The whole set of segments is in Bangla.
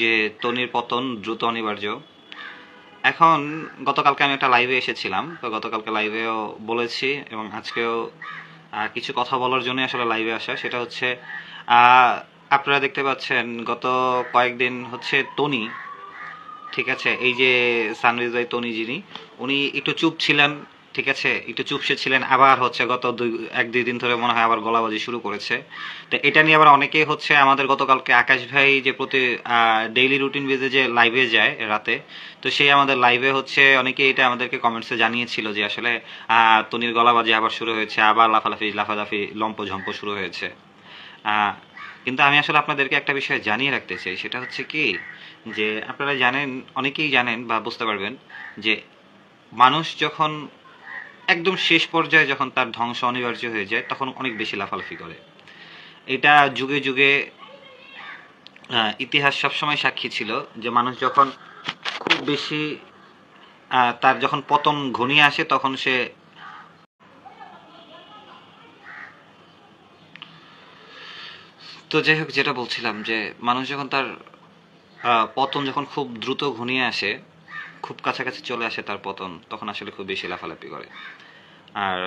যে তনির পতন দ্রুত অনিবার্য। এখন গতকালকে আমি একটা লাইভে এসেছিলাম, তো গতকালকে লাইভেও বলেছি এবং আজকেও কিছু কথা বলার জন্য আসলে লাইভে আসা। সেটা হচ্ছে আপনারা দেখতে পাচ্ছেন গত কয়েকদিন হচ্ছে তনি, ঠিক আছে? এই যে সানরিজ ভাই তনি যিনি, উনি একটু চুপ ছিলেন ঠিক আছে, একটু চুপসে ছিলেন, আবার হচ্ছে গত দুই, এক, দুই দিন ধরে মনে হয় আবার গলাবাজি শুরু করেছে। তো এটা নিয়ে আবার অনেকেই হচ্ছে আমাদের গতকালকে আকাশ ভাই যে প্রতি ডেইলি রুটিন বেজে যে লাইভে যায় রাতে, তো সেই আমাদের লাইভে হচ্ছে অনেকে এটা আমাদেরকে কমেন্টসে জানিয়েছিল যে আসলে তনির গলাবাজি আবার শুরু হয়েছে, আবার লাফালাফি লাফালাফি লম্প ঝম্প শুরু হয়েছে। কিন্তু আমি আসলে আপনাদেরকে একটা বিষয় জানিয়ে রাখতে চাই, সেটা হচ্ছে কি, যে আপনারা জানেন, অনেকেই জানেন বা বুঝতে পারবেন যে মানুষ যখন একদম শেষ পর্যায়ে যখন তার ধ্বংস অনিবার্য হয়ে যায়, তখন অনেক বেশি লাফালাফি করে। এটা যুগে যুগে ইতিহাস সবসময় সাক্ষী ছিল যে মানুষ যখন খুব বেশি তার যখন পতন ঘনিয়ে আসে, তখন সে তো যাই হোক, যেটা বলছিলাম যে মানুষ যখন তার পতন যখন খুব দ্রুত ঘনিয়ে আসে খুব কাছাকাছি চলে আসে তার পতন, তখন আসলে খুব বেশি লাফালাফি করে। আর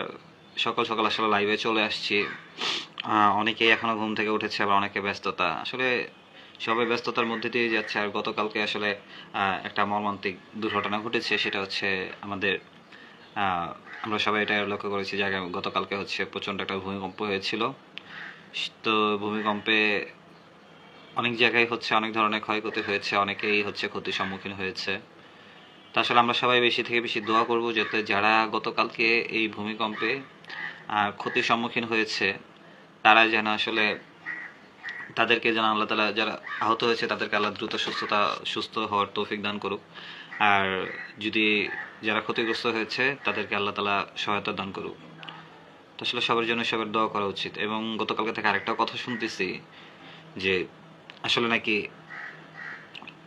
সকাল সকাল আসলে লাইভে চলে আসছি। অনেকেই এখনও ঘুম থেকে উঠেছে, আবার অনেকে ব্যস্ততা। আসলে সবাই ব্যস্ততার মধ্যে দিয়ে যাচ্ছে, আর গতকালকে আসলে একটা মর্মান্তিক দুর্ঘটনা ঘটেছে, সেটা হচ্ছে আমাদের আমরা সবাই এটা লক্ষ্য করেছি যে গতকালকে হচ্ছে প্রচণ্ড একটা ভূমিকম্প হয়েছিল। তো ভূমিকম্পে অনেক জায়গায় হচ্ছে অনেক ধরনের ক্ষয়ক্ষতি হয়েছে, অনেকেই হচ্ছে ক্ষতির সম্মুখীন হয়েছে। তো আসলে আমরা সবাই বেশি থেকে বেশি দোয়া করব যাতে যারা গতকালকে এই ভূমিকম্পে ক্ষতির সম্মুখীন হয়েছে, তারা যেন আসলে তাদেরকে যেন আল্লাহ তালা যারা আহত হয়েছে তাদেরকে আল্লাহ দ্রুত সুস্থতা, সুস্থ হওয়ার তৌফিক দান করুক। আর যদি যারা ক্ষতিগ্রস্ত হয়েছে তাদেরকে আল্লাহ তালা সহায়তা দান করুক। তো আসলে সবার জন্য সবার দোয়া করা উচিত। এবং গতকালকে থেকে আরেকটা কথা শুনতেছি যে আসলে নাকি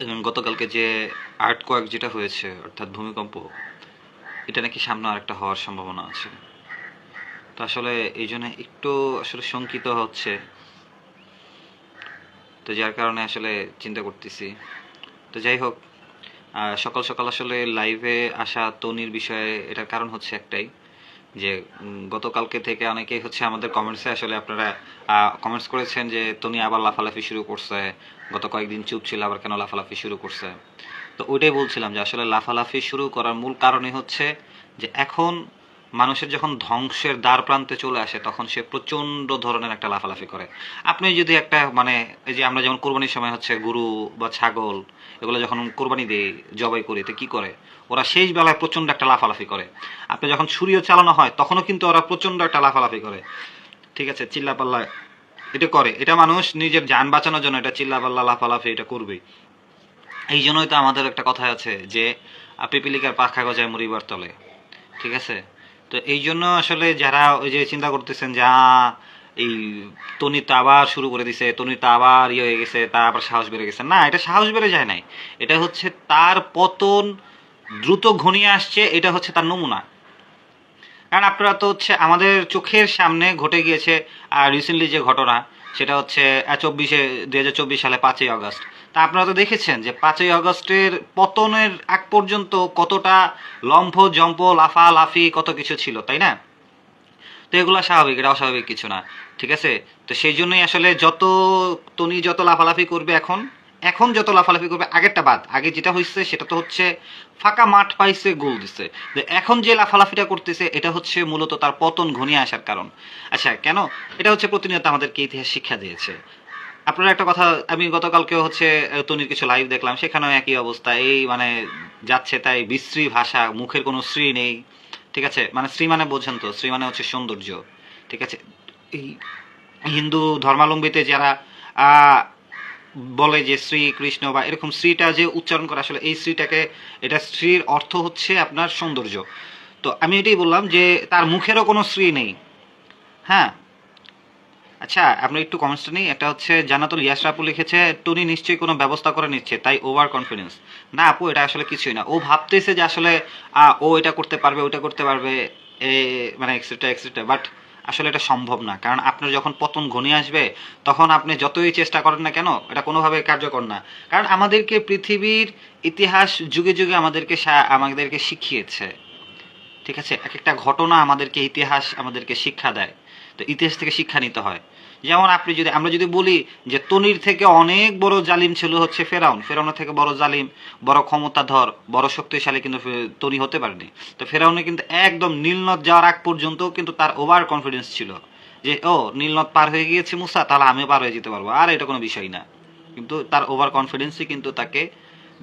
গতকালকে যে আর্ট কোয়াক যেটা হয়েছে, অর্থাৎ ভূমিকম্প, এটা নাকি সামনে আরেকটা হওয়ার সম্ভাবনা আছে। তো আসলে এই জন্য একটু আসলে শঙ্কিত হচ্ছে। তো যার কারণে আসলে চিন্তা করতেছি। তো যাই হোক সকাল সকাল আসলে লাইভে আসা তনির বিষয়ে এটার কারণ হচ্ছে একটাই। যে গতকালকে থেকে অনেকেই হচ্ছে আমাদের কমেন্টসে আসলে আপনারা কমেন্টস করেছেন যে, তুমি আবার লাফালাফি শুরু করছে। গত কয়েকদিন চুপ ছিল, আবার কেন লাফালাফি শুরু করছে? তো ওইটাই বলছিলাম যে, আসলে লাফালাফি শুরু করার মূল কারণই হচ্ছে যে, এখন মানুষের যখন ধ্বংসের দ্বার প্রান্তে চলে আসে, তখন সে প্রচণ্ড ধরনের একটা লাফালাফি করে। আপনি যদি একটা মানে এই যে আমরা যেমন কোরবানির সময় হচ্ছে গরু বা ছাগল, এগুলো যখন কোরবানি দিই, জবাই করি, তো কি করে? ওরা শেষ বেলায় প্রচণ্ড একটা লাফালাফি করে। আপনি যখন ছুরিও চালানো হয়, তখনও কিন্তু ওরা প্রচণ্ড একটা লাফালাফি করে। ঠিক আছে, চিল্লাপাল্লা এটা করে। এটা মানুষ নিজের যান বাঁচানোর জন্য এটা চিল্লাপাল্লা, লাফালাফি এটা করবেই। এই জন্যই তো আমাদের একটা কথা আছে যে পিপিলিকার পাখা গজায় মরিবার তলে। ঠিক আছে? তো এই জন্য আসলে যারা ওই যে চিন্তা করতেছেন যা এই তনি তো আবার শুরু করে দিছে তনি তো আবার ইয়ে হয়ে গেছে তা আবার সাহস বেড়ে গেছে। না, এটা সাহস বেড়ে যায় নাই। এটা হচ্ছে তার পতন দ্রুত ঘনিয়ে আসছে, এটা হচ্ছে তার নমুনা। কারণ আপনারা তো হচ্ছে আমাদের চোখের সামনে ঘটে গিয়েছে আর রিসেন্টলি যে ঘটনা সেটা হচ্ছে চব্বিশে দুই হাজার চব্বিশ সালে পাঁচই আগস্ট। তা আপনারা তো দেখেছেন যে পাঁচই আগস্টের পতনের আগ পর্যন্ত কতটা লম্ফ, জম্প, লাফা, লাফি, কত কিছু ছিল, তাই না? তো এগুলো স্বাভাবিক এটা অস্বাভাবিক কিছু না, ঠিক আছে? তো সেই জন্যই আসলে যত, তনি যত লাফালাফি করবে এখন এখন যত লাফালাফি করবে, আগেরটা বাদ। আগে যেটা হয়েছে সেটা তো হচ্ছে ফাঁকা মাঠ পাইছে, গোল দিছে। এখন যে লাফালাফিটা করতেছে, এটা হচ্ছে মূলত তার পতন ঘনিয়ে আসার কারণ। আচ্ছা কেন? এটা হচ্ছে প্রতিনিয়ত আমাদেরকে ইতিহাস শিক্ষা দিয়েছে। আপনারা একটা কথা, আমি গতকালকেও হচ্ছে তনির কিছু লাইভ দেখলাম, সেখানেও একই অবস্থা। এই মানে যাচ্ছে তাই বিশ্রী ভাষা, মুখের কোনো শ্রী নেই। ঠিক আছে? মানে শ্রী মানে বোঝেন তো শ্রী মানে হচ্ছে সৌন্দর্য। ঠিক আছে? এই হিন্দু ধর্মাবলম্বীতে যারা বলে যে শ্রী কৃষ্ণ বা এরকম শ্রীটা যে উচ্চারণ করে, আসলে এই শ্রীটাকে, এটা শ্রীর অর্থ হচ্ছে আপনার সৌন্দর্য। তো আমি এটাই বললাম যে তার মুখেরও কোনো শ্রী নেই। হ্যাঁ? আচ্ছা আপনার একটু কমেন্টসটা নেই। একটা হচ্ছে জানাতুল ইয়াসরা আপু লিখেছে, টুনি নিশ্চয়ই কোনো ব্যবস্থা করে নিচ্ছে তাই ওভার কনফিডেন্স না আপু, এটা আসলে কিছুই না। ও ভাবতেছে যে আসলে ও এটা করতে পারবে ওটা করতে পারবে, এ মানে এক্সেট্রা এক্সেট্রা বাট আসলে এটা সম্ভব না। কারণ আপনার যখন পতন ঘনিয়ে আসবে, তখন আপনি যতই চেষ্টা করেন না কেন, এটা কোনোভাবে কার্যকর না। কারণ আমাদেরকে পৃথিবীর ইতিহাস যুগে যুগে আমাদেরকে আমাদেরকে শিখিয়েছে। ঠিক আছে? এক একটা ঘটনা আমাদেরকে ইতিহাস আমাদেরকে শিক্ষা দেয়। তো ইতিহাস থেকে শিক্ষা নিতে হয়। যেমন আপনি যদি, আমরা যদি বলি যে তনির থেকে অনেক বড় জালিম ছিল হচ্ছে ফেরাউন। ফেরাউনের থেকে বড় জালিম, বড় ক্ষমতাধর, বড় শক্তিশালী কিন্তু তনি হতে পারেনি। তো ফেরাউনে কিন্তু একদম নীলনদ যাওয়ার আগ পর্যন্ত কিন্তু তার ওভার কনফিডেন্স ছিল। যে, ও, নীলনদ পার হয়ে গিয়েছে মুসা, তাহলে আমিও পার হয়ে যেতে পারব। আর এটা কোনো বিষয় না। কিন্তু তার ওভার কনফিডেন্সই কিন্তু তাকে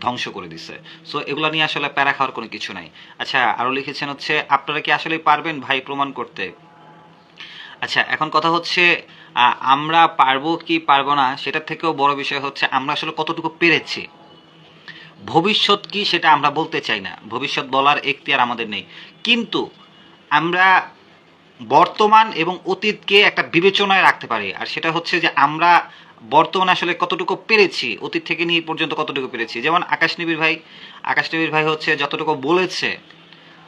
ধ্বংস করে দিছে। সো এগুলো নিয়ে আসলে প্যারা খাওয়ার কোনো কিছু নাই। আচ্ছা আরও লিখেছেন হচ্ছে, আপনারা কি আসলে পারবেন ভাই প্রমাণ করতে? আচ্ছা এখন কথা হচ্ছে আমরা পারব কি পারব না, সেটার থেকেও বড় বিষয় হচ্ছে আমরা আসলে কতটুকু পেরেছি। ভবিষ্যৎ কি সেটা আমরা বলতে চাই না। ভবিষ্যৎ বলার এখতিয়ার আমাদের নেই। কিন্তু আমরা বর্তমান এবং অতীতকে একটা বিবেচনায় রাখতে পারি। আর সেটা হচ্ছে যে আমরা বর্তমানে আসলে কতটুকু পেরেছি, অতীত থেকে নিয়ে পর্যন্ত কতটুকু পেরেছি। যেমন আকাশ নিবির ভাই, আকাশ নিবির ভাই হচ্ছে যতটুকু বলেছে,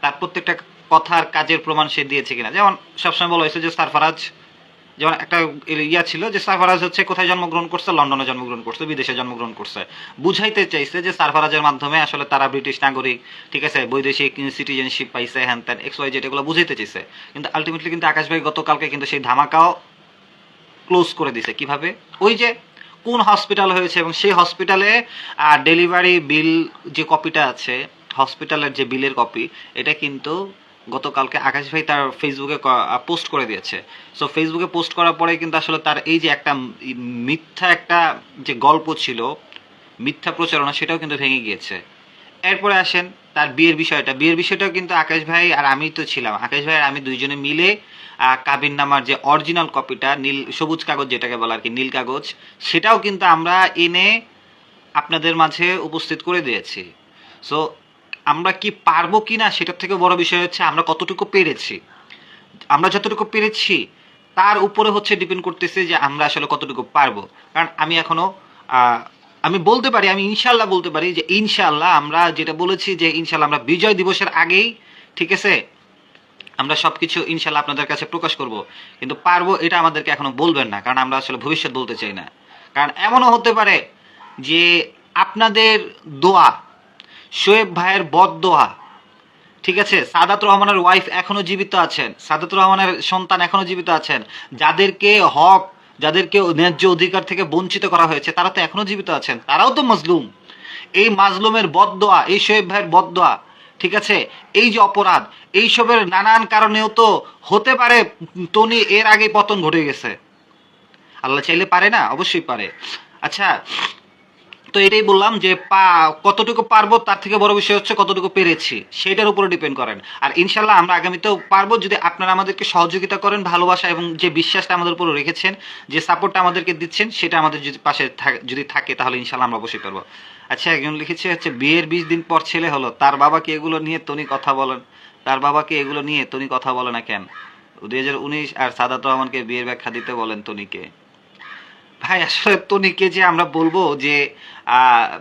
তার প্রত্যেকটা কথার কাজের প্রমাণ সে দিয়েছে কিনা। যেমন সবসময় বলা হয়েছে যে সারফারাজ যেমন একটা ইয়া ছিল যে সারফারাজ হচ্ছে কোথায় জন্মগ্রহণ করছে? লন্ডনে জন্মগ্রহণ করছে, বিদেশে জন্মগ্রহণ করছে। বুঝাইতে চাইছে যে সারফারাজের মাধ্যমে আসলে তারা ব্রিটিশ নাগরিক, ঠিক আছে, বৈদেশিক সিটিজেনশিপ পাইছে, হ্যান ত্যান এক্স ওয়াই যেটা এগুলো বুঝাইতে চাইছে। কিন্তু আলটিমেটলি কিন্তু আকাশ ভাই গতকালকে কিন্তু সেই ধামাকাও ক্লোজ করে দিছে। কীভাবে? ওই যে কোন হসপিটাল হয়েছে এবং সেই হসপিটালে ডেলিভারি বিল যে কপিটা আছে হসপিটালের যে বিলের কপি এটা কিন্তু গতকালকে আকাশ ভাই তার ফেসবুকে পোস্ট করে দিয়েছে। সো ফেসবুকে পোস্ট করার পরে কিন্তু আসলে তার এই যে একটা মিথ্যা একটা যে গল্প ছিল, মিথ্যা প্রচারণা, সেটাও কিন্তু ভেঙে গিয়েছে। এরপরে আসেন তার বিয়ের বিষয়টা। বিয়ের বিষয়টাও কিন্তু আকাশ ভাই আর আমি তো ছিলাম। আকাশ ভাই আর আমি দুইজনে মিলে কাবিন নামার যে অরিজিনাল কপিটা নীল, সবুজ কাগজ যেটাকে বলা আর কি নীল কাগজ, সেটাও কিন্তু আমরা এনে আপনাদের মাঝে উপস্থিত করে দিয়েছি। সো আমরা কি পারব কি না সেটার থেকে বড় বিষয় হচ্ছে আমরা কতটুকু পেরেছি। আমরা যতটুকু পেরেছি তার উপরে হচ্ছে ডিপেন্ড করতেছে যে আমরা আসলে কতটুকু পারব। কারণ আমি এখনও আহ, আমি বলতে পারি আমি ইনশাল্লাহ বলতে পারি যে ইনশাল্লাহ আমরা যেটা বলেছি যে ইনশাল্লাহ আমরা বিজয় দিবসের আগেই ঠিক আছে? আমরা সবকিছু ইনশাল্লাহ আপনাদের কাছে প্রকাশ করব। কিন্তু পারব এটা আমাদেরকে এখনও বলবেন না কারণ আমরা আসলে ভবিষ্যৎ বলতে চাই না। কারণ এমনও হতে পারে যে আপনাদের দোয়া শোয়েব ভাইয়ের বদ দোয়া ঠিক আছে? সাদাত রহমানের ওয়াইফ এখনও জীবিত আছেন। সাদাত রহমানের সন্তান এখনও জীবিত আছেন। যাদেরকে হক, যাদেরকে ন্যায্য অধিকার থেকে বঞ্চিত করা হয়েছে, তারা তো এখনও জীবিত আছেন। তারাও তো মজলুম। এই মাজলুমের বদদোয়া, এই শোয়েব ভাইয়ের বদদোয়া, ঠিক আছে? এই যে অপরাধ, এইসবের নানান কারণেও তো হতে পারে টনি এর আগে পতন ঘটে গেছে। আল্লাহ চাইলে পারে না? অবশ্যই পারে। আচ্ছা তো এটাই বললাম যে পা, কতটুকু পারব তার থেকে বড় বিষয় হচ্ছে কতটুকু পেরেছি। সেটার উপরে ডিপেন্ড করেন। আর ইনশাল্লাহ আমরা আগামীতেও পারব যদি আপনারা আমাদেরকে সহযোগিতা করেন, ভালোবাসা এবং যে বিশ্বাসটা আমাদের উপর রেখেছেন, যে সাপোর্টটা আমাদেরকে দিচ্ছেন, সেটা আমাদের যদি পাশে যদি থাকে তাহলে ইনশাল্লাহ আমরা অবশ্যই পারব। আচ্ছা একজন লিখেছে হচ্ছে, বিয়ের বিশ দিন পর ছেলে হলো, তার বাবাকে এগুলো নিয়ে তনি কথা বলেন, তার বাবাকে এগুলো নিয়ে তনি কথা বলে না কেন? দুই হাজার উনিশ আর সাদাত রহমানকে বিয়ের ব্যাখ্যা দিতে বলেন তনিকে। ভাই, আসলে তনিকে যে আমরা বলব যে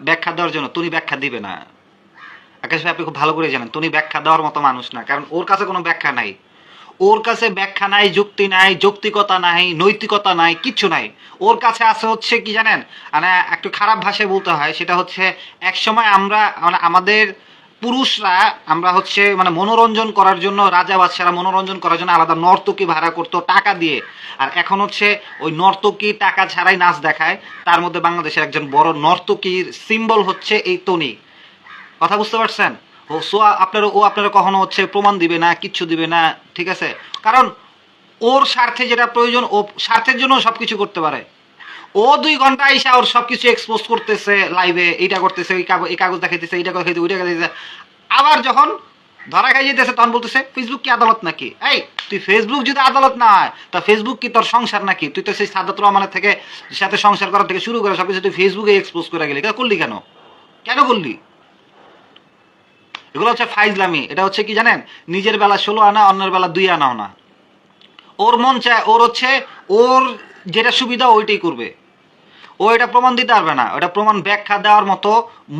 ব্যাখ্যা দেওয়ার জন্য, তনি ব্যাখ্যা দিবে না। আকাশ ভাই, আপনি খুব ভালো করে জানেন, তনি ব্যাখ্যা দেওয়ার মতো মানুষ না, কারণ ওর কাছে কোনো ব্যাখ্যা নাই। ওর কাছে ব্যাখ্যা নাই, যুক্তি নাই, যৌক্তিকতা নাই, নৈতিকতা নাই, কিচ্ছু নাই। ওর কাছে আছে হচ্ছে কি জানেন মানে একটু খারাপ ভাষায় বলতে হয়, সেটা হচ্ছে এক সময় আমরা মানে আমাদের পুরুষরা আমরা হচ্ছে মানে মনোরঞ্জন করার জন্য, রাজা বাদশারা মনোরঞ্জন করার জন্য আলাদা নর্তকী ভাড়া করতো টাকা দিয়ে। আর এখন হচ্ছে ওই নর্তকী টাকা ছাড়াই নাচ দেখায়। তার মধ্যে বাংলাদেশের একজন বড় নর্তকীর সিম্বল হচ্ছে এই তনি। কথা বুঝতে পারছেন? ও, সো আপনারা, ও আপনারা কখনো হচ্ছে প্রমাণ দিবে না, কিচ্ছু দিবে না, ঠিক আছে? কারণ ওর স্বার্থে যেটা প্রয়োজন, ও স্বার্থের জন্য সব কিছু করতে পারে। ও দুই ঘণ্টা আইসা ওর সব কিছু এক্সপোজ করতেছে লাইভে এইটা করতেছে কাগজ, এই কাগজ দেখাইতেছে, এইটা দেখাইতে ওইটা দেখাইতেছে আবার যখন ধরা খাই যেতেছে, তখন বলতেছে ফেসবুক কি আদালত নাকি? এই, তুই ফেসবুক যদি আদালত না হয়, তা ফেসবুক কি তোর সংসার নাকি? তুই তো সেই সাদাত রহমানের থেকে, সাথে সংসার করার থেকে শুরু করে সবকিছু তুই ফেসবুকে এক্সপোজ করে গেলি। করলি কেন? কেন করলি? এগুলো হচ্ছে ফাইজলামি। এটা হচ্ছে কি জানেন? নিজের বেলা ষোলো আনা, অন্যের বেলা দুই আনাও না। ওর মন চায়, ওর হচ্ছে, ওর যেটা সুবিধা ওইটাই করবে। ও এটা প্রমাণ দিতে পারবে না। ওটা প্রমাণ ব্যাখ্যা দেওয়ার মতো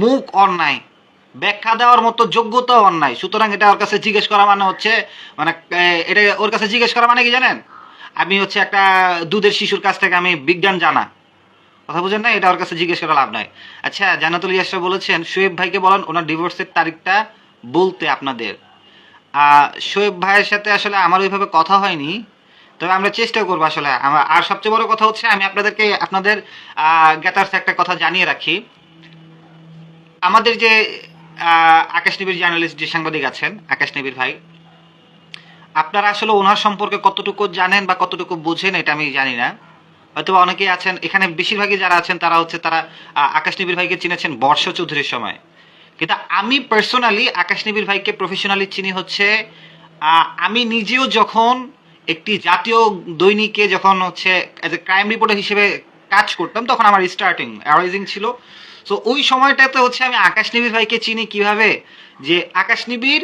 মুখ অন্যায়। ব্যাখ্যা দেওয়ার মতো যোগ্যতা অন্যায়। সুতরাং এটা ওর কাছে জিজ্ঞেস করা মানে হচ্ছে মানে এটা ওর কাছে জিজ্ঞেস করা মানে কি জানেন? আমি হচ্ছে একটা দুধের শিশুর কাছ থেকে আমি বিজ্ঞান জানা। কথা বুঝেন না এটা ওর কাছে জিজ্ঞেস করা লাভ নাই। আচ্ছা জানাতুল ইয়াসরা বলেছেন, শোয়েব ভাইকে বলেন, ওনার ডিভোর্সের তারিখটা বলতে আপনাদের। শোয়েব ভাইয়ের সাথে আসলে আমার ওইভাবে কথা হয়নি। তবে আমরা চেষ্টা করব আসলে। আর সবচেয়ে বড় কথা হচ্ছে আমি আপনাদেরকে, আপনাদের জ্ঞাতার্থে একটা কথা জানিয়ে রাখি। আমাদের যে আকাশ নিবির জার্নালিস্ট যে সাংবাদিক আছেন, আকাশ নিবির ভাই, আপনারা আসলে ওনার সম্পর্কে কতটুকু জানেন বা কতটুকু বুঝেন এটা আমি জানি না। হয়তো অনেকেই আছেন, এখানে বেশিরভাগই যারা আছেন, তারা হচ্ছে তারা আকাশ নিবির ভাইকে চিনেছেন বর্ষ চৌধুরীর সময়। কিন্তু আমি পার্সোনালি আকাশ নিবির ভাইকে প্রফেশনালি চিনি হচ্ছে আমি নিজেও যখন একটি জাতীয় দৈনিকে যখন হচ্ছে অ্যাজ এ ক্রাইম রিপোর্টার হিসেবে কাজ করতাম, তখন আমার স্টার্টিং অ্যারাইজিং ছিল। সো ওই সময়টাতে হচ্ছে আমি আকাশ নিবির ভাইকে চিনি কীভাবে? যে আকাশ নিবির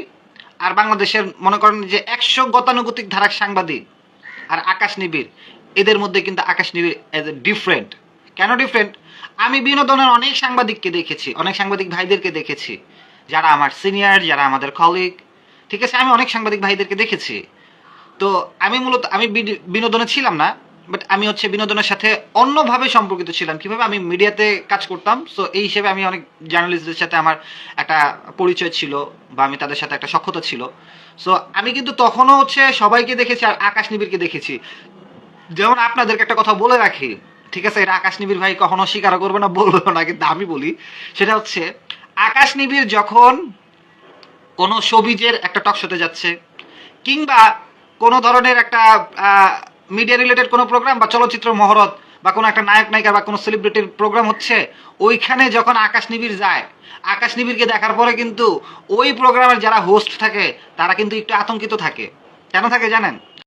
আর বাংলাদেশের মনে করেন যে একশো গতানুগতিক ধারাক সাংবাদিক আর আকাশ নিবিড়। এদের মধ্যে কিন্তু Akash Nibir as a different কেন ডিফারেন্ট আমি বিনোদনের অনেক সাংবাদিককে দেখেছি, অনেক সাংবাদিক ভাইদেরকে দেখেছি। যারা আমার সিনিয়র যারা আমাদের কলিগ ঠিক আছে? আমি অনেক সাংবাদিক ভাইদেরকে দেখেছি। তো আমি মূলত, আমি বিন- বিনোদনে ছিলাম না বাট আমি হচ্ছে বিনোদনের সাথে অন্যভাবে সম্পর্কিত ছিলাম। কীভাবে আমি মিডিয়াতে কাজ করতাম সো এই হিসেবে আমি অনেক জার্নালিস্টদের সাথে আমার একটা পরিচয় ছিল, বা আমি তাদের সাথে একটা সক্ষতা ছিল। সো আমি কিন্তু তখনও হচ্ছে সবাইকে দেখেছি আর আকাশ নিবিড়কে দেখেছি। যেমন আপনাদেরকে একটা কথা বলে রাখি, ঠিক আছে? এটা আকাশ নিবিড় ভাই কখনো স্বীকার করবে না, বলবে না, কিন্তু আমি বলি, সেটা হচ্ছে আকাশ নিবিড় যখন কোনো সবিজের একটা টক শোতে যাচ্ছে, কিংবা কোনো ধরনের একটা মিডিয়া রিলেটেড কোনো প্রোগ্রাম বা চলচ্চিত্র মহরত বা কোনো একটা নায়ক নায়িকা বা কোনো সেলিব্রিটির প্রোগ্রাম হচ্ছে, ওইখানে যখন আকাশ নিবিড় যায়, আকাশ নিবিড়কে দেখার পরে কিন্তু ওই প্রোগ্রামের যারা হোস্ট থাকে, তারা কিন্তু একটু আতঙ্কিত থাকে। কেন থাকে জানেন?